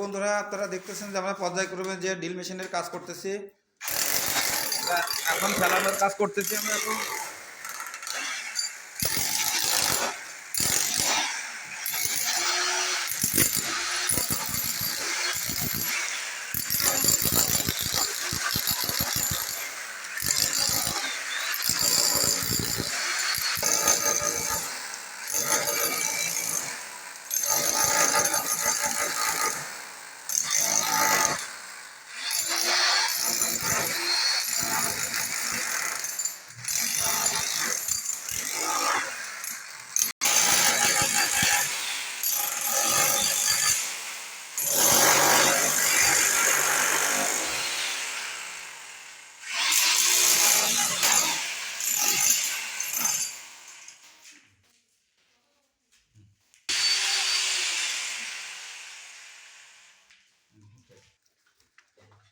বন্ধুরা, আপনারা দেখতেছেন যে আমরা পর্যায়ক্রমে যে ড্রিল মেশিনের কাজ করতেছি। এখন ফেলানোর কাজ করতেছি আমরা এখন।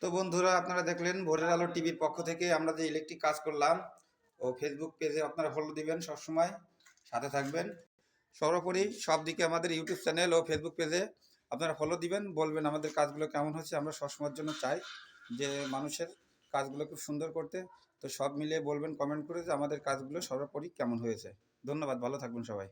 তো বন্ধুরা, আপনারা দেখলেন ভোরের আলো টিভির পক্ষ থেকে আমরা যে ইলেকট্রিক কাজ করলাম, ও ফেসবুক পেজে আপনারা ফলো দিবেন সবসময়। সাথে থাকবেন। সর্বোপরি সব দিকে আমাদের ইউটিউব চ্যানেল ও ফেসবুক পেজে আপনারা ফলো দিবেন, বলবেন আমাদের কাজগুলো কেমন হচ্ছে, আমরা সবসময়ের জন্য চাই যে মানুষের কাজগুলো খুব সুন্দর করতে। তো সব মিলিয়ে বলবেন কমেন্ট করে যে আমাদের কাজগুলো সর্বোপরি কেমন হয়েছে। ধন্যবাদ, ভালো থাকবেন সবাই।